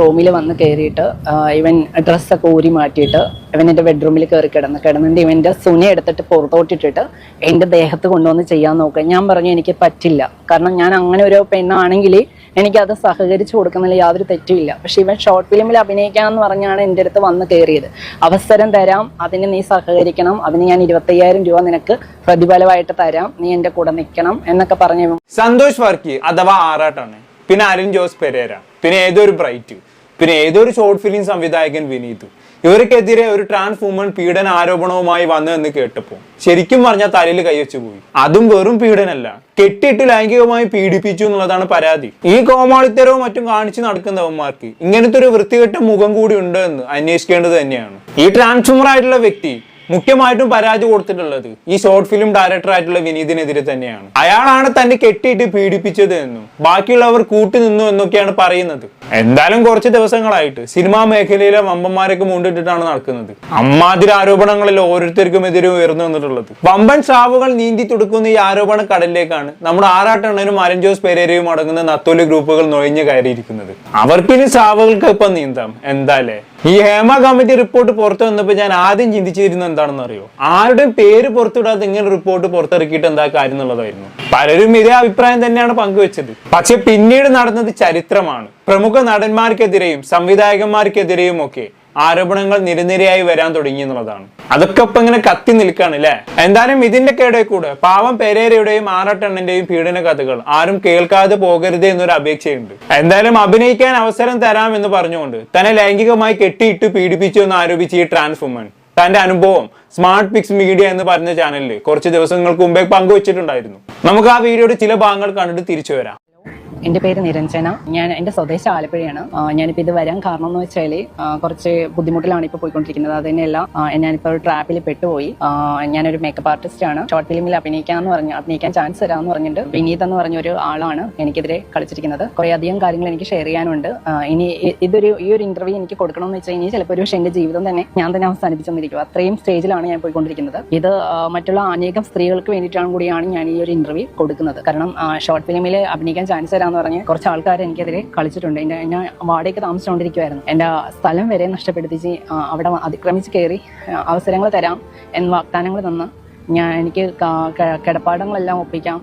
റൂമിൽ വന്ന് കയറിയിട്ട് ഇവൻ ഡ്രസ്സൊക്കെ ഊരി മാറ്റിയിട്ട് ഇവൻ എന്റെ ബെഡ്റൂമിൽ കയറി കിടന്ന് കിടന്നിട്ട് ഇവന്റെ സുനി എടുത്തിട്ട് പുറത്തോട്ടിട്ടിട്ട് എന്റെ ദേഹത്ത് കൊണ്ടുവന്ന് ചെയ്യാൻ നോക്കുക. ഞാൻ പറഞ്ഞു എനിക്ക് പറ്റില്ല. കാരണം ഞാൻ അങ്ങനെ ഒരു പെണ്ണാണെങ്കിൽ എനിക്കത് സഹകരിച്ചു കൊടുക്കുന്നതിൽ യാതൊരു തെറ്റുമില്ല പക്ഷെ ഇവൻ ഷോർട്ട് ഫിലിമിൽ അഭിനയിക്കാമെന്ന് പറഞ്ഞാണ് എന്റെ അടുത്ത് വന്ന് കയറിയത് അവസരം തരാം. അതിന് നീ സഹകരിക്കണം. അതിന് ഞാൻ ഇരുപത്തയ്യായിരം രൂപ നിനക്ക് പ്രതിഫലമായിട്ട് തരാം. നീ എന്റെ കൂടെ നിൽക്കണം എന്നൊക്കെ പറഞ്ഞു സന്തോഷ് വർക്കി അഥവാ ആറാട്ടാണ്. പിന്നെ അരുൺ ജോസ് പെരേര. പിന്നെ ഏതൊരു ബ്രൈറ്റ് പിന്നെ ഏതൊരു ഷോർട്ട് ഫിലിം സംവിധായകൻ വിനീതു. ഇവർക്കെതിരെ ഒരു ട്രാൻസ് വുമൺ പീഡന ആരോപണവുമായി വന്നു എന്ന് കേട്ടപ്പോൾ ശരിക്കും പറഞ്ഞാൽ തലയിൽ കൈവച്ചു പോയി. അതും വെറും പീഡനല്ല കെട്ടിയിട്ട് ലൈംഗികമായി പീഡിപ്പിച്ചു എന്നുള്ളതാണ് പരാതി. ഈ കോമാളിത്തരവും മറ്റും കാണിച്ചു നടക്കുന്നവന്മാർക്ക് ഇങ്ങനത്തെ ഒരു വൃത്തികെട്ട മുഖം കൂടി ഉണ്ട് എന്ന് അന്വേഷിക്കേണ്ടത് തന്നെയാണ്. ഈ ട്രാൻസ്ഫോമർ ആയിട്ടുള്ള വ്യക്തി മുഖ്യമായിട്ടും പരാതി കൊടുത്തിട്ടുള്ളത് ഈ ഷോർട്ട് ഫിലിം ഡയറക്ടർ ആയിട്ടുള്ള വിനീതിനെതിരെ തന്നെയാണ്. അയാളാണ് തന്നെ കെട്ടിയിട്ട് പീഡിപ്പിച്ചത് എന്നും ബാക്കിയുള്ളവർ കൂട്ടുനിന്നു എന്നൊക്കെയാണ് പറയുന്നത്. എന്തായാലും കുറച്ച് ദിവസങ്ങളായിട്ട്. സിനിമാ മേഖലയിലെ വമ്പന്മാരൊക്കെ മുണ്ടിട്ടിട്ടാണ് നടക്കുന്നത്. അമ്മാതിരി ആരോപണങ്ങളിൽ ഓരോരുത്തർക്കും എതിരെ ഉയർന്നു വന്നിട്ടുള്ളത്. വമ്പൻ സാവുകൾ നീന്തി തുടുക്കുന്ന ഈ ആരോപണ കടലിലേക്കാണ് നമ്മുടെ ആറാട്ടെണ്ണനും അരഞ്ചോസ് പെരേരയും അടങ്ങുന്ന നത്തോലി ഗ്രൂപ്പുകൾ നൊഴിഞ്ഞു കയറിയിരിക്കുന്നത്. അവർക്കിനി സാവുകൾക്ക് ഇപ്പം നീന്താം. എന്തായാലേ ഈ ഹേമ കമ്മിറ്റി റിപ്പോർട്ട് പുറത്തു വന്നപ്പോൾ ഞാൻ ആദ്യം ചിന്തിച്ചിരുന്നത് എന്താണെന്ന് അറിയോ ആരുടെയും പേര് പുറത്തുവിടാതെ ഇങ്ങനെ റിപ്പോർട്ട് പുറത്തിറക്കിയിട്ട് എന്താ കാര്യം എന്നുള്ളതായിരുന്നു. പലരും ഇതേ അഭിപ്രായം തന്നെയാണ് പങ്കുവെച്ചത്. പക്ഷെ പിന്നീട് നടന്നത് ചരിത്രമാണ്. പ്രമുഖ നടന്മാർക്കെതിരെയും സംവിധായകന്മാർക്കെതിരെയും ഒക്കെ ആരോപണങ്ങൾ നിരനിരയായി വരാൻ തുടങ്ങി എന്നുള്ളതാണ്. അതൊക്കെ ഇപ്പൊ ഇങ്ങനെ കത്തി നിൽക്കാണ് അല്ലെ എന്തായാലും ഇതിന്റെ കേടെ കൂടെ പാവം പെരേരയുടെയും ആറട്ടെണ്ണന്റെയും പീഡന കഥകൾ ആരും കേൾക്കാതെ പോകരുത് എന്നൊരു അപേക്ഷയുണ്ട്. എന്തായാലും അഭിനയിക്കാൻ അവസരം തരാം എന്ന് പറഞ്ഞുകൊണ്ട് തന്നെ ലൈംഗികമായി കെട്ടിയിട്ട് പീഡിപ്പിച്ചു എന്ന് ആരോപിച്ച് ഈ ട്രാൻസ് വുമൺ തന്റെ അനുഭവം സ്മാർട്ട് പിക്സ് മീഡിയ എന്ന് പറഞ്ഞ ചാനലിൽ കുറച്ച് ദിവസങ്ങൾക്ക് മുമ്പേ പങ്കുവച്ചിട്ടുണ്ടായിരുന്നു. നമുക്ക് ആ വീഡിയോയുടെ ചില ഭാഗങ്ങൾ കണ്ടിട്ട് തിരിച്ചു വരാം. എന്റെ പേര് നിരഞ്ജന. ഞാൻ എന്റെ സ്വദേശം ആലപ്പുഴയാണ്. ഞാനിപ്പോൾ ഇത് വരാൻ കാരണം എന്ന് വെച്ചാൽ കുറച്ച് ബുദ്ധിമുട്ടിലാണ് ഇപ്പോൾ പോയിക്കൊണ്ടിരിക്കുന്നത്. അത് തന്നെയല്ല ആ, ഞാനിപ്പോൾ ട്രാപ്പിൽ പെട്ടുപോയി. ഞാനൊരു മേക്കപ്പ് ആർട്ടിസ്റ്റ് ആണ്. ഷോർട്ട് ഫിലിമിൽ അഭിനയിക്കാന്ന് പറഞ്ഞു അഭിനയിക്കാൻ ചാൻസ് തരാമെന്ന് പറഞ്ഞിട്ട് വിനീത് എന്ന് പറഞ്ഞ ഒരു ആളാണ് എനിക്കെതിരെ കളിച്ചിരിക്കുന്നത്. കുറേ അധികം കാര്യങ്ങൾ എനിക്ക് ഷെയർ ചെയ്യാനുണ്ട്. ഇനി ഇതൊരു ഈ ഒരു ഇന്റർവ്യൂ എനിക്ക് കൊടുക്കണമെന്ന് വെച്ചാൽ ഇനി ചിലപ്പോൾ ഒരു പക്ഷേ എന്റെ ജീവിതം തന്നെ ഞാൻ തന്നെ അവസാനിപ്പിച്ചെന്നിരിക്കും. അത്രയും സ്റ്റേജിലാണ് ഞാൻ പോയിക്കൊണ്ടിരിക്കുന്നത്. ഇത് മറ്റുള്ള അനേകം സ്ത്രീകൾക്ക് വേണ്ടിയിട്ടാണ് കൂടിയാണ് ഞാൻ ഈ ഒരു ഇന്റർവ്യൂ കൊടുക്കുന്നത്. കാരണം ഷോർട്ട് ഫിലിമിൽ അഭിനയിക്കാൻ ചാൻസ് തരാമെന്ന് പറഞ്ഞ് കുറച്ച് ആൾക്കാർ എനിക്കെതിരെ കളിച്ചിട്ടുണ്ട്. എന്റെ ഞാൻ വാടകയ്ക്ക് താമസിച്ചുകൊണ്ടിരിക്കുവായിരുന്നു. എന്റെ സ്ഥലം വരെ നഷ്ടപ്പെടുത്തിച്ച് അവിടെ അതിക്രമിച്ച് കയറി അവസരങ്ങൾ തരാം എന്ന് വാഗ്ദാനങ്ങൾ തന്ന് ഞാൻ എനിക്ക് കിടപ്പാടങ്ങളെല്ലാം ഒപ്പിക്കാം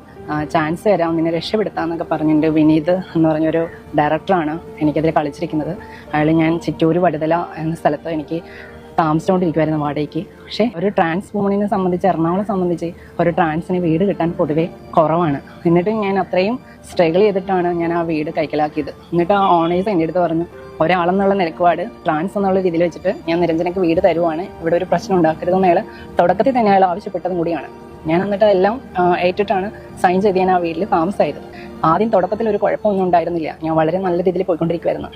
ചാൻസ് തരാം നിന്നെ രക്ഷപ്പെടുത്താം എന്നൊക്കെ പറഞ്ഞിട്ടുണ്ട് വിനീത് എന്ന് പറഞ്ഞൊരു ഡയറക്ടറാണ് എനിക്കെതിരെ കളിച്ചിരിക്കുന്നത്. അയാൾ ഞാൻ ചിറ്റൂര് വടുതല എന്ന സ്ഥലത്ത് എനിക്ക് താമസിച്ചുകൊണ്ടിരിക്കുമായിരുന്നു വാടകയ്ക്ക്. പക്ഷേ ഒരു ട്രാൻസ് വുമണിനെ സംബന്ധിച്ച് എറണാകുളം സംബന്ധിച്ച് ഒരു ട്രാൻസിന് വീട് കിട്ടാൻ പൊതുവേ കുറവാണ്. എന്നിട്ട് ഞാൻ അത്രയും സ്ട്രഗിൾ ചെയ്തിട്ടാണ് ഞാൻ ആ വീട് കൈക്കലാക്കിയത്. എന്നിട്ട് ആ ഓണേഴ്സ് എന്റെ അടുത്ത് പറഞ്ഞു ഒരാളെന്നുള്ള നിലക്കുപാട് ട്രാൻസ് എന്നുള്ള രീതിയിൽ വെച്ചിട്ട് ഞാൻ നിരഞ്ജനക്ക് വീട് തരുവാണ്. ഇവിടെ ഒരു പ്രശ്നം ഉണ്ടാക്കരുതെന്ന് അയാൾ തുടക്കത്തിൽ തന്നെ അയാൾ ആവശ്യപ്പെട്ടതും കൂടിയാണ്. ഞാൻ എന്നിട്ട് എല്ലാം ഏറ്റിട്ടാണ് സൈൻ ചെയ്ത് ഞാൻ ആ വീട്ടിൽ താമസമായത് ആദ്യം തുടക്കത്തിൽ ഒരു കുഴപ്പമൊന്നും ഉണ്ടായിരുന്നില്ല. ഞാൻ വളരെ നല്ല രീതിയിൽ പോയിക്കൊണ്ടിരിക്കുമായിരുന്നു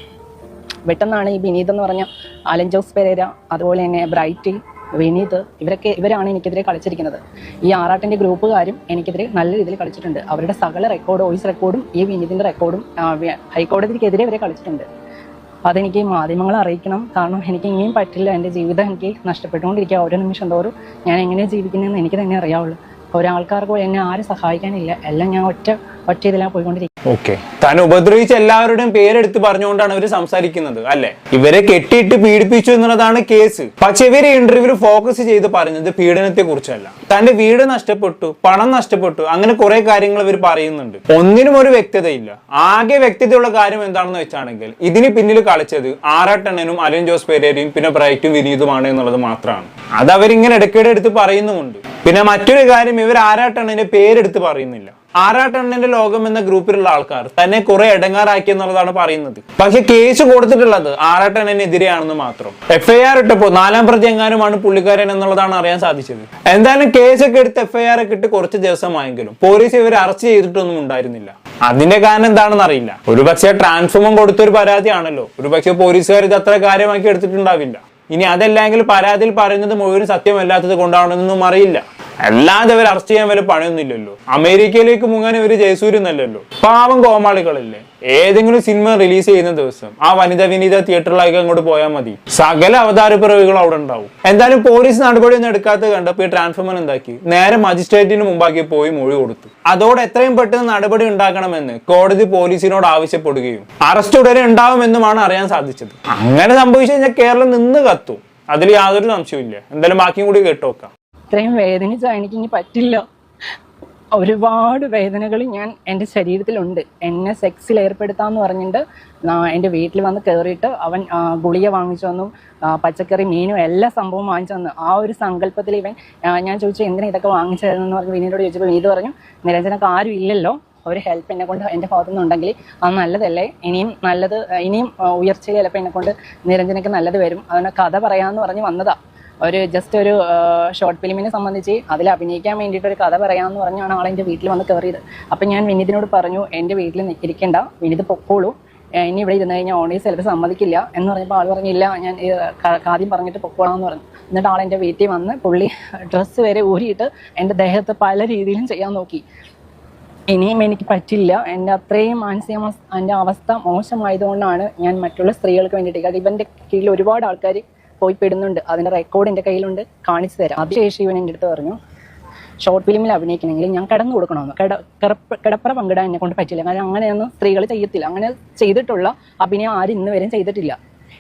പെട്ടെന്നാണ് ഈ വിനീത് എന്ന് പറഞ്ഞ അലൻ ജോസ് പെരേര അതുപോലെ തന്നെ ബ്രൈറ്റി വിനീത് ഇവരൊക്കെ ഇവരാണ് എനിക്കെതിരെ കളിച്ചിരിക്കുന്നത്. ഈ ആറാട്ടിന്റെ ഗ്രൂപ്പുകാരും എനിക്കെതിരെ നല്ല രീതിയിൽ കളിച്ചിട്ടുണ്ട്. അവരുടെ സകല റെക്കോർഡ് വോയിസ് റെക്കോർഡും ഈ വിനീതിന്റെ റെക്കോർഡും ഹൈക്കോടതിക്കെതിരെ ഇവരെ കളിച്ചിട്ടുണ്ട്. അതെനിക്ക് മാധ്യമങ്ങളെ അറിയിക്കണം. കാരണം എനിക്ക് ഇനിയും പറ്റില്ല. എന്റെ ജീവിതം എനിക്ക് നഷ്ടപ്പെട്ടുകൊണ്ടിരിക്കുക. ഓരോ നിമിഷം തോറും ഞാൻ എങ്ങനെ ജീവിക്കുന്നതെന്ന് എനിക്ക് തന്നെ അറിയാവുള്ളൂ. ഒരാൾക്കാർക്ക് എന്നെ ആരും സഹായിക്കാനില്ല. എല്ലാം ഞാൻ ഒറ്റ ഒറ്റ ഇതിലാ പോയിക്കൊണ്ടിരിക്കുന്നത് ഓക്കെ. താൻ ഉപദ്രവിച്ച എല്ലാവരുടെയും പേരെടുത്ത് പറഞ്ഞുകൊണ്ടാണ് ഇവർ സംസാരിക്കുന്നത് അല്ലെ? ഇവരെ കെട്ടിയിട്ട് പീഡിപ്പിച്ചു എന്നുള്ളതാണ് കേസ്. പക്ഷെ ഇവരെ ഇന്റർവ്യൂവിൽ ഫോക്കസ് ചെയ്ത് പറഞ്ഞത് പീഡനത്തെ കുറിച്ചല്ല തന്റെ വീട് നഷ്ടപ്പെട്ടു പണം നഷ്ടപ്പെട്ടു അങ്ങനെ കുറെ കാര്യങ്ങൾ ഇവർ പറയുന്നുണ്ട്. ഒന്നിനും ഒരു വ്യക്തതയില്ല. ആകെ വ്യക്തതയുള്ള കാര്യം എന്താണെന്ന് വെച്ചാണെങ്കിൽ ഇതിന് പിന്നിൽ കളിച്ചത് ആറാട്ടണ്ണനും അലൻ ജോസ് പെരേരയും പിന്നെ ബ്രൈറ്റും വിനീതുമാണ് എന്നുള്ളത് മാത്രമാണ്. അത് അവരിങ്ങനെ ഇടയ്ക്കിടെ എടുത്ത് പറയുന്നുമുണ്ട്. പിന്നെ മറ്റൊരു കാര്യം ഇവർ ആറാട്ടണ്ണന്റെ പേരെടുത്ത് പറയുന്നില്ല. ആറാട്ടണ്ണന്റെ ലോകം എന്ന ഗ്രൂപ്പിലുള്ള ആൾക്കാർ തന്നെ കുറെ ഇടങ്ങാറാക്കി എന്നുള്ളതാണ് പറയുന്നത്. പക്ഷെ കേസ് കൊടുത്തിട്ടുള്ളത് ആറാട്ടണ്ണനെതിരെയാണെന്ന് മാത്രം. എഫ്ഐആർ ഇട്ടപ്പോ നാലാം പ്രതി എങ്ങാനുമാണ് പുള്ളിക്കാരൻ എന്നുള്ളതാണ് അറിയാൻ സാധിച്ചത്. എന്തായാലും കേസൊക്കെ എടുത്ത് എഫ്ഐആർ ഒക്കെ ഇട്ട് കുറച്ച് ദിവസമായെങ്കിലും പോലീസ് ഇവരെ അറസ്റ്റ് ചെയ്തിട്ടൊന്നും ഉണ്ടായിരുന്നില്ല. അതിന്റെ കാരണം എന്താണെന്ന് അറിയില്ല. ഒരുപക്ഷെ ട്രാൻസ്ഫോമം കൊടുത്തൊരു പരാതിയാണല്ലോ. ഒരുപക്ഷെ പോലീസുകാർ ഇത് അത്ര കാര്യമാക്കി എടുത്തിട്ടുണ്ടാവില്ല. ഇനി അതല്ലെങ്കിൽ പരാതിയിൽ പറയുന്നത് മുഴുവൻ സത്യമല്ലാത്തത് കൊണ്ടാണെന്നൊന്നും അറിയില്ല. അല്ലാതെ ഇവർ അറസ്റ്റ് ചെയ്യാൻ വല്ല പണിയൊന്നുമില്ലല്ലോ. അമേരിക്കയിലേക്ക് മുങ്ങാൻ ഇവർ ജയസൂര്യന്നല്ലല്ലോ പാവം കോമാളികളല്ലേ. ഏതെങ്കിലും സിനിമ റിലീസ് ചെയ്യുന്ന ദിവസം ആ വനിത വിനീത തിയേറ്ററിലേക്ക് അങ്ങോട്ട് പോയാൽ മതി. സകല അവതാര പിറവികൾ അവിടെ ഉണ്ടാവും. എന്തായാലും പോലീസ് നടപടിയൊന്നും എടുക്കാത്തത് കണ്ടപ്പോൾ ഈ ട്രാൻസ്ഫോമർ എന്താക്കി? നേരെ മജിസ്ട്രേറ്റിന് മുമ്പാക്കി പോയി മൊഴി കൊടുത്തു. അതോടെ എത്രയും പെട്ടെന്ന് നടപടി ഉണ്ടാക്കണമെന്ന് കോടതി പോലീസിനോട് ആവശ്യപ്പെടുകയും അറസ്റ്റ് ഉടനെ ഉണ്ടാവുമെന്നുമാണ് അറിയാൻ സാധിച്ചത്. അങ്ങനെ സംഭവിച്ചു കഴിഞ്ഞാൽ കേരളം നിന്ന് കത്തും. അതിൽ യാതൊരു സംശയവും ഇല്ല എന്തായാലും ബാക്കിയും കൂടി കേട്ടോക്കാം. ഇത്രയും വേദനിച്ചാൽ എനിക്ക് ഇനി പറ്റില്ല. ഒരുപാട് വേദനകൾ ഞാൻ എന്റെ ശരീരത്തിലുണ്ട്. എന്നെ സെക്സിൽ ഏർപ്പെടുത്താമെന്ന് പറഞ്ഞിട്ട് എന്റെ വീട്ടിൽ വന്ന് കയറിയിട്ട് അവൻ ഗുളിക വാങ്ങിച്ചു വന്നു പച്ചക്കറി മീനും എല്ലാ സംഭവവും വാങ്ങിച്ചു വന്നു ആ ഒരു സങ്കല്പത്തിൽ ഇവൻ ഞാൻ ചോദിച്ചു എന്തിനാ ഇതൊക്കെ വാങ്ങിച്ചതെന്ന് പറഞ്ഞ് വിനീതോട് ചോദിച്ചപ്പോൾ വിനീത് പറഞ്ഞു നിരഞ്ജനക്ക് ആരും ഇല്ലല്ലോ. ഒരു ഹെൽപ്പ് എന്നെ കൊണ്ട് എന്റെ ഭാഗത്തു നിന്നുണ്ടെങ്കിൽ അത് നല്ലതല്ലേ? ഇനിയും നല്ലത് ഇനിയും ഉയർച്ചയിൽ ചിലപ്പോൾ എന്നെ കൊണ്ട് നിരഞ്ജനക്ക് നല്ലത് വരും. അതിനെ കഥ പറയാമെന്ന് പറഞ്ഞ് വന്നതാ. ഒരു ജസ്റ്റ് ഒരു ഷോർട്ട് ഫിലിമിനെ സംബന്ധിച്ച് അതിൽ അഭിനയിക്കാൻ വേണ്ടിയിട്ട് ഒരു കഥ പറയാമെന്ന് പറഞ്ഞാണ് ആൾ എന്റെ വീട്ടിൽ വന്ന് കയറിയത് അപ്പം ഞാൻ വിനീതിനോട് പറഞ്ഞു എന്റെ വീട്ടിൽ ഇരിക്കേണ്ട വിനീത് പൊക്കോളൂ. ഇനി ഇവിടെ ഇരുന്ന് കഴിഞ്ഞാൽ ഓണേഴ്സ് ചിലപ്പോൾ സമ്മതിക്കില്ല. എന്ന് പറഞ്ഞപ്പോൾ ആൾ പറഞ്ഞില്ല ഞാൻ ആദ്യം പറഞ്ഞിട്ട് പൊക്കോളാം എന്ന് പറഞ്ഞു. എന്നിട്ട് ആൾ എന്റെ വീട്ടിൽ വന്ന് പുള്ളി ഡ്രസ്സ് വരെ ഊരിയിട്ട് എന്റെ ദേഹത്ത് പല രീതിയിലും ചെയ്യാൻ നോക്കി. ഇനിയും എനിക്ക് പറ്റില്ല. എന്റെ അത്രയും മാനസിക എന്റെ അവസ്ഥ മോശമായതുകൊണ്ടാണ് ഞാൻ മറ്റുള്ള സ്ത്രീകൾക്ക് വേണ്ടിയിട്ട് ഇവന്റെ കീഴിൽ ഒരുപാട് ആൾക്കാർ പോയി പെടുന്നുണ്ട് അതിന്റെ റെക്കോർഡ് എന്റെ കയ്യിലുണ്ട്. കാണിച്ചു തരാം. അതിനുശേഷം ഇവൻ എന്റെ അടുത്ത് പറഞ്ഞു ഷോർട്ട് ഫിലിമിൽ അഭിനയിക്കണമെങ്കിൽ ഞാൻ കിടന്നു കൊടുക്കണമെന്ന്. കിട കിടപ്പ കിടപ്പറ പങ്കിടാൻ എന്നെ കൊണ്ട് പറ്റില്ല. കാരണം അങ്ങനെയൊന്നും സ്ത്രീകൾ ചെയ്യത്തില്ല. അങ്ങനെ ചെയ്തിട്ടുള്ള അഭിനയം ആരും ഇന്ന് വരെയും ചെയ്തിട്ടില്ല.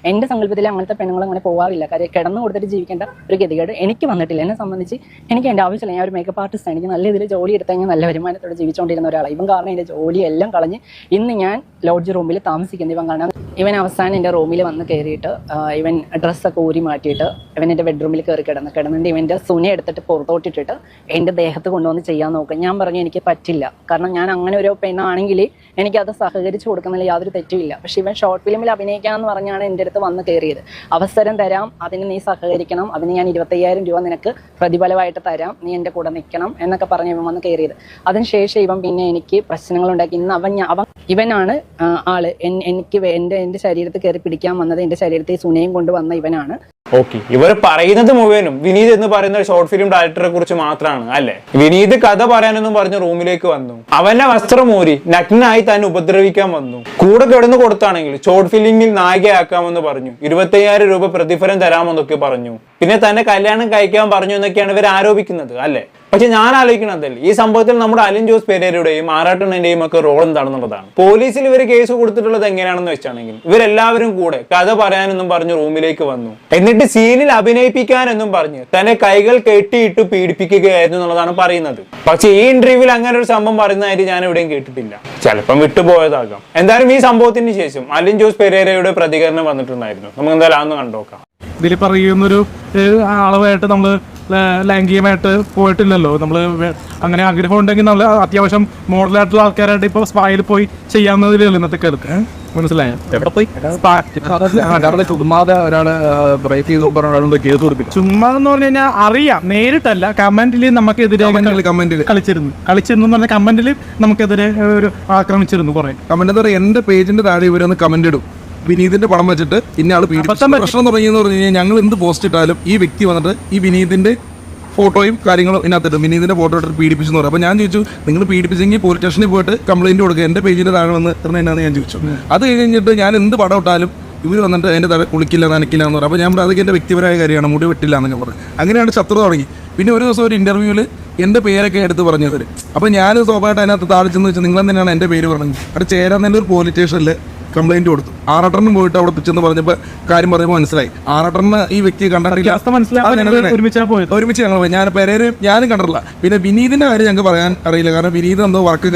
എന്റെ സങ്കല്പത്തിൽ അങ്ങനത്തെ പെണ്ണുങ്ങൾ അങ്ങനെ പോകാറില്ല കാര്യം കിടന്നു കൊടുത്തിട്ട് ജീവിക്കേണ്ട ഒരു ഗതികേട് എനിക്ക് വന്നിട്ടില്ല. എന്നെ സംബന്ധിച്ച് എനിക്ക് എന്റെ ആവശ്യമില്ല. ഞാൻ ഒരു മേക്കപ്പ് ആർട്ടിസ്റ്റ് എനിക്ക് നല്ല ഇതിൽ ജോലി എടുത്താൽ കഴിഞ്ഞാൽ നല്ല വരുമാനത്തോടെ ജീവിച്ചുകൊണ്ടിരുന്ന ഒരാളാണ് ഇവൻ കാരണം എന്റെ ജോലി എല്ലാം കളഞ്ഞ് ഇന്ന് ഞാൻ ലോഡ്ജ് റൂമിൽ താമസിക്കുന്നത് ഇവൻ കാരണം ഇവൻ അവസാനം എന്റെ റൂമിൽ വന്ന് കയറിയിട്ട് ഇവൻ ഡ്രസ്സൊക്കെ ഊരി മാറ്റിയിട്ട് ഇവൻ എന്റെ ബെഡ്റൂമിൽ കയറി കിടന്ന് കിടന്നിട്ട് ഇവന്റെ സുനി എടുത്തിട്ട് പുറത്തോട്ടിട്ടിട്ട് എന്റെ ദേഹത്ത് കൊണ്ടുവന്ന് ചെയ്യാൻ നോക്കും. ഞാൻ പറഞ്ഞു എനിക്ക് പറ്റില്ല. കാരണം ഞാൻ അങ്ങനെ ഒരു പെണ്ണാണെങ്കിൽ എനിക്കത് സഹകരിച്ച് കൊടുക്കുന്നതിൽ യാതൊരു തെറ്റുമില്ല. പക്ഷെ ഇവൻ ഷോർട്ട് ഫിലിമിൽ അഭിനയിക്കാമെന്ന് പറഞ്ഞാണ് എന്റെ അടുത്ത് വന്ന് കയറിയത്. അവസരം തരാം. അതിന് നീ സഹകരിക്കണം. അതിന് ഞാൻ ഇരുപത്തയ്യായിരം രൂപ നിനക്ക് പ്രതിഫലമായിട്ട് തരാം. നീ എന്റെ കൂടെ നിൽക്കണം എന്നൊക്കെ പറഞ്ഞ് ഇവൻ വന്ന് കയറിയത്. അതിനുശേഷം ഇവൻ പിന്നെ എനിക്ക് പ്രശ്നങ്ങളുണ്ടാക്കി. ഇന്ന് അവൻ അവൻ ഇവനാണ് ആൾ. എനിക്ക് എന്റെ എന്റെ ശരീരത്തിൽ കയറി പിടിക്കാൻ വന്നത് എന്റെ ശരീരത്തെ സുനയും കൊണ്ട് വന്ന ഇവനാണ്. ഓക്കെ ഇവർ പറയുന്നത് മുഴുവനും വിനീത് എന്ന് പറയുന്ന ഷോർട്ട് ഫിലിം ഡയറക്ടറെ കുറിച്ച് മാത്രമാണ് അല്ലെ? വിനീത് കഥ പറയാനെന്നും പറഞ്ഞ് റൂമിലേക്ക് വന്നു. അവന്റെ വസ്ത്രം ഊരി നഗ്നായി താൻ ഉപദ്രവിക്കാൻ വന്നു. കൂടെ കിടന്നു കൊടുത്താണെങ്കിൽ ഷോർട്ട് ഫിലിമിൽ നായികയാക്കാമെന്ന് പറഞ്ഞു. ഇരുപത്തയ്യായിരം രൂപ പ്രതിഫലം തരാമെന്നൊക്കെ പറഞ്ഞു. പിന്നെ തന്നെ കല്യാണം കഴിക്കാൻ പറഞ്ഞു എന്നൊക്കെയാണ് ഇവർ ആരോപിക്കുന്നത് അല്ലെ? പക്ഷെ ഞാൻ ആലോചിക്കണതല്ല ഈ സംഭവത്തിൽ നമ്മുടെ അലിൻ ജോസ് പെരേരയുടെയും ആറാട്ടണ്ണന്റെയും ഒക്കെ റോൾ എന്താണെന്നുള്ളതാണ്. പോലീസിൽ ഇവർ കേസ് കൊടുത്തിട്ടുള്ളത് എങ്ങനെയാണെന്ന് വെച്ചാണെങ്കിൽ ഇവരെല്ലാവരും കൂടെ കഥ പറയാനെന്നും പറഞ്ഞ് റൂമിലേക്ക് വന്നു. എന്നിട്ട് സീനിൽ അഭിനയിപ്പിക്കാനെന്നും പറഞ്ഞ് തന്നെ കൈകൾ കെട്ടിയിട്ട് പീഡിപ്പിക്കുകയായിരുന്നു എന്നുള്ളതാണ് പറയുന്നത്. പക്ഷെ ഈ ഇന്റർവ്യൂവിൽ അങ്ങനെ ഒരു സംഭവം പറയുന്നതായിട്ട് ഞാൻ എവിടെയും കേട്ടിട്ടില്ല. ചിലപ്പം വിട്ടുപോയതാകാം. എന്തായാലും ഈ സംഭവത്തിന് ശേഷം അലിൻ ജോസ് പെരേരയുടെ പ്രതികരണം വന്നിട്ടുണ്ടായിരുന്നു. നമുക്ക് എന്തായാലും അന്ന് കണ്ടോക്കാം ഇതിൽ പറയുന്നൊരു അളവായിട്ട് നമ്മൾ ലൈംഗികമായിട്ട് പോയിട്ടില്ലല്ലോ. നമ്മൾ അങ്ങനെ ആഗ്രഹം ഉണ്ടെങ്കിൽ നമ്മൾ അത്യാവശ്യം മോഡലായിട്ടുള്ള ആൾക്കാരായിട്ട് ഇപ്പോൾ സ്പായിൽ പോയി ചെയ്യാവുന്നതിലല്ലോ ഇന്നത്തെ കാലത്ത് മനസ്സിലായോ? എവിടെ പോയി? കാരണം ചുമ്മാതെ ഒരാൾ ബ്രേക്ക് ചെയ്ത് പറഞ്ഞ കേസ് കൊടുപ്പില്ല ചുമ്മാ എന്ന് പറഞ്ഞു കഴിഞ്ഞാൽ അറിയാം നേരിട്ടല്ല. കമന്റിൽ നമുക്കെതിരെ കമന്റിൽ കളിച്ചിരുന്നു. കളിച്ചിരുന്നു എന്ന് പറഞ്ഞ കമന്റിൽ നമുക്കെതിരെ ഒരു ആക്രമിച്ചിരുന്നു കുറെ. കമന്റ് എന്താ പറയുക എന്റെ പേജിന്റെ താഴെ ഇവരൊന്ന് കമന്റ് ഇടും. വിനീതിന്റെ പടം വെച്ചിട്ട് ഇന്ന ആൾ പീഡിപ്പിച്ചു. പ്രശ്നം തുടങ്ങിയെന്ന് പറഞ്ഞു കഴിഞ്ഞാൽ ഞങ്ങൾ എന്ത് പോസ്റ്റ് ഇട്ടാലും ഈ വ്യക്തി വന്നിട്ട് ഈ വിനീതിന്റെ ഫോട്ടോയും കാര്യങ്ങളും ഇതിനകത്തിട്ട് വിനീതിന്റെ ഫോട്ടോ ഇട്ടിട്ട് പീഡിപ്പിച്ചു എന്ന് പറയും. അപ്പോൾ ഞാൻ ചോദിച്ചു നിങ്ങൾ പീഡിപ്പിച്ചെങ്കിൽ പോലീസ് സ്റ്റേഷനിൽ പോയിട്ട് കംപ്ലൈന്റ് കൊടുക്കുക എന്റെ പേജിന്റെ താഴെ വന്ന് എന്നാന്ന് ഞാൻ ചോദിച്ചു. അത് കഴിഞ്ഞിട്ട് ഞാൻ എന്ത് പടം ഇട്ടാലും ഇവർ വന്നിട്ട് എന്റെ തല കുളിക്കില്ല നനക്കില്ല എന്ന് പറയും. അപ്പോൾ ഞാൻ പറഞ്ഞു അതൊക്കെ എന്റെ വ്യക്തിപരമായ കാര്യമാണ്. മുടി വെട്ടില്ല എന്നൊക്കെ പറഞ്ഞു അങ്ങനെയാണ് ശത്രു തുടങ്ങി. പിന്നെ ഒരു ദിവസം ഒരു ഇന്റർവ്യൂവിൽ എന്റെ പേരൊക്കെ എടുത്ത് പറഞ്ഞു തരും അപ്പോൾ ഞാൻ സ്വാഭാവികമായിട്ട് അതിനകത്ത് താഴെ ചെന്ന് വെച്ചാൽ നിങ്ങൾ തന്നെയാണ് എന്റെ പേര് പറഞ്ഞത്? അവിടെ ചേരാൻ തന്നെ ഒരു പോലീസ് സ്റ്റേഷനിൽ കംപ്ലൈന്റ് കൊടുത്തു. ആറാട്ടറിന് പോയിട്ട് അവിടെ ചെന്ന് പറഞ്ഞപ്പോൾ കാര്യം പറയുമ്പോൾ മനസ്സിലായി. ആറാട്ടറിന് ഈ വ്യക്തി കണ്ടറിയില്ല. ഒരുമിച്ചാ ഞങ്ങൾ പോയി. ഞാൻ പേരേര് ഞാനും കണ്ടിട്ടില്ല. പിന്നെ വിനീതിന്റെ കാര്യം ഞങ്ങൾക്ക് പറയാൻ അറിയില്ല. കാരണം വിനീത് എന്തോ വർക്ക്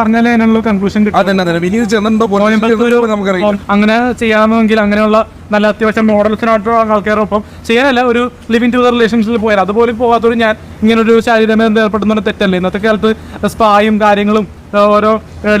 പറഞ്ഞാലേ അതിനുള്ള കൺക്ലൂഷൻ അതന്നെ തന്നെ വിനീത് ചെന്നിട്ടുണ്ടോ നമുക്കറിയാം അങ്ങനെ ചെയ്യാമെങ്കിൽ അങ്ങനെയുള്ള നല്ല അത്യാവശ്യം മോഡൽസിനായിട്ടുള്ള ആൾക്കാരോടൊപ്പം ചെയ്യാനല്ല ഒരു ലിവിങ് ടു റിലേഷൻഷിപ്പിൽ പോയാൽ. അതുപോലെ പോകാത്തവരും ഞാൻ ഇങ്ങനെ ഒരു ശാരീരബന്ധം ഏർപ്പെടുന്ന തെറ്റല്ലേ? ഇന്നത്തെ കാലത്ത് സ്പായും കാര്യങ്ങളും ഓരോ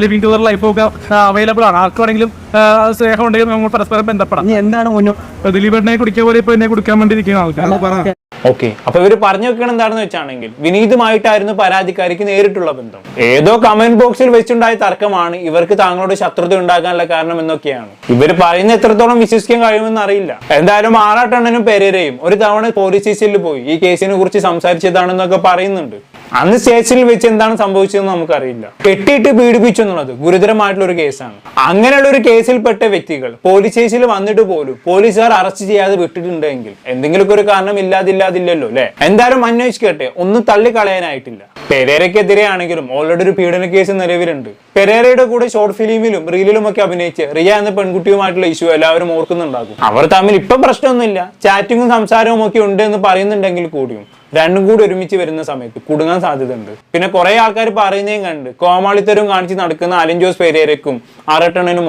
ലിവിങ് ടു ലൈഫും ഒക്കെ അവൈലബിൾ ആണ്. ആർക്ക് വേണമെങ്കിലും ആ, സ്നേഹം ഉണ്ടെങ്കിൽ നമ്മൾ പരസ്പരം ബന്ധപ്പെടാം. എന്താണ് മുന്നോട്ട് ദിലീപേട്ടനെ കുടിക്കാൻ പോലെ ഇപ്പൊ എന്നെ കുടിക്കാൻ വേണ്ടി ഇരിക്കുന്ന ആൾക്കാർ ഓക്കെ. അപ്പൊ ഇവർ പറഞ്ഞു വെക്കണം എന്താണെന്ന് വെച്ചാണെങ്കിൽ വിനീതുമായിട്ടായിരുന്നു പരാതിക്കാരിക്ക് നേരിട്ടുള്ള ബന്ധം. ഏതോ കമന്റ് ബോക്സിൽ വെച്ചുണ്ടായ തർക്കമാണ് ഇവർക്ക് താങ്കളോട് ശത്രുത ഉണ്ടാകാനുള്ള കാരണം എന്നൊക്കെയാണ്. ഇവർ പറയുന്ന എത്രത്തോളം വിശ്വസിക്കാൻ കഴിയുമെന്ന് അറിയില്ല. എന്തായാലും ആറാട്ടണ്ണനും പെരേരയും ഒരു തവണ പോലീസ് സ്റ്റേഷനിൽ പോയി ഈ കേസിനെ കുറിച്ച് സംസാരിച്ചതാണെന്നൊക്കെ പറയുന്നുണ്ട്. അന്ന് സ്റ്റേഷനിൽ വെച്ച് എന്താണ് സംഭവിച്ചതെന്ന് നമുക്കറിയില്ല. കെട്ടിയിട്ട് പീഡിപ്പിച്ചു എന്നുള്ളത് ഗുരുതരമായിട്ടുള്ള ഒരു കേസാണ്. അങ്ങനെയുള്ള ഒരു കേസിൽപ്പെട്ട വ്യക്തികൾ പോലീസ് സ്റ്റേഷനിൽ വന്നിട്ട് പോലും പോലീസുകാർ അറസ്റ്റ് ചെയ്യാതെ വിട്ടിട്ടുണ്ടെങ്കിൽ എന്തെങ്കിലുമൊക്കെ ഒരു കാരണം ഇല്ലാതില്ലാതില്ലല്ലോ അല്ലെ? എന്തായാലും അന്വേഷിക്കട്ടെ ഒന്നും തള്ളിക്കളയാനായിട്ടില്ല. പെരേരക്കെതിരെയാണെങ്കിലും ഓൾറെഡി ഒരു പീഡന കേസ് നിലവിലുണ്ട്. പെരേരയുടെ കൂടെ ഷോർട്ട് ഫിലിമിലും റീലിലും ഒക്കെ അഭിനയിച്ച് റിയ എന്ന പെൺകുട്ടിയുമായിട്ടുള്ള ഇഷ്യൂ എല്ലാവരും ഓർക്കുന്നുണ്ടാകും. അവർ തമ്മിൽ ഇപ്പം പ്രശ്നമൊന്നുമില്ല. ചാറ്റിങ്ങും സംസാരവും ഒക്കെ ഉണ്ട് എന്ന് പറയുന്നുണ്ടെങ്കിൽ കൂടിയും രണ്ടും കൂടി ഒരുമിച്ച് വരുന്ന സമയത്ത് കുടുങ്ങാൻ സാധ്യതയുണ്ട്. പിന്നെ കുറെ ആൾക്കാർ പറയുന്നതും കണ്ട് കോമാളിത്തരും കാണിച്ച് നടക്കുന്ന അലൻ ജോസ് പെരേരക്കും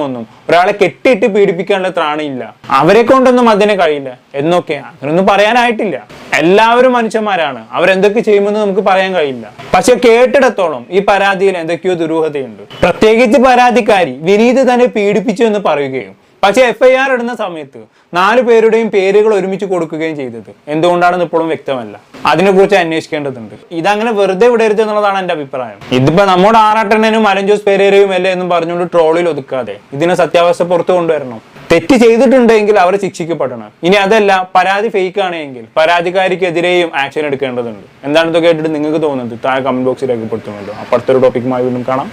ഒന്നും ഒരാളെ കെട്ടിയിട്ട് പീഡിപ്പിക്കാനുള്ള ത്രാണിയില്ല. അവരെ കൊണ്ടൊന്നും അതിനെ കഴിയില്ല. എന്നൊക്കെ അങ്ങനൊന്നും പറയാനായിട്ടില്ല. എല്ലാവരും മനുഷ്യന്മാരാണ്. അവരെന്തൊക്കെ ചെയ്യുമെന്ന് നമുക്ക് പറയാൻ കഴിയില്ല. പക്ഷെ കേട്ടിടത്തോളം ഈ പരാതിയിൽ എന്തൊക്കെയോ ദുരൂഹതയുണ്ട്. പ്രത്യേകിച്ച് പരാതിക്കാരി വിനീത് തന്നെ പീഡിപ്പിച്ചു എന്ന് പറയുകയും പക്ഷെ എഫ് ഐ ആർ ഇടുന്ന സമയത്ത് നാല് പേരുടെയും പേരുകൾ ഒരുമിച്ച് കൊടുക്കുകയും ചെയ്തത്. എന്തുകൊണ്ടാണെന്ന് ഇപ്പോഴും വ്യക്തമല്ല. അതിനെക്കുറിച്ച് അന്വേഷിക്കേണ്ടതുണ്ട്. ഇതങ്ങനെ വെറുതെ വിടരുത് എന്നുള്ളതാണ് എന്റെ അഭിപ്രായം. ഇതിപ്പോ നമ്മുടെ ആറാട്ടണ്ണനും അലഞ്ചോസ് പെരേരയും അല്ലേ എന്നും പറഞ്ഞുകൊണ്ട് ട്രോളിൽ ഒതുക്കാതെ ഇതിനെ സത്യാവസ്ഥ പുറത്തു കൊണ്ടുവരണം. തെറ്റ് ചെയ്തിട്ടുണ്ടെങ്കിൽ അവർ ശിക്ഷിക്കപ്പെടണം. ഇനി അതല്ല പരാതി ഫേക്ക് ആണെങ്കിൽ പരാതിക്കാരിക്കെതിരെയും ആക്ഷൻ എടുക്കേണ്ടതുണ്ട്. എന്താണ് കേട്ടിട്ട് നിങ്ങൾക്ക് തോന്നുന്നത്? താഴെ കമന്റ് ബോക്സിൽ രേഖപ്പെടുത്തുമല്ലോ. അപ്പുറത്തൊരു ടോപ്പിക്കുമായി വീണ്ടും കാണാം.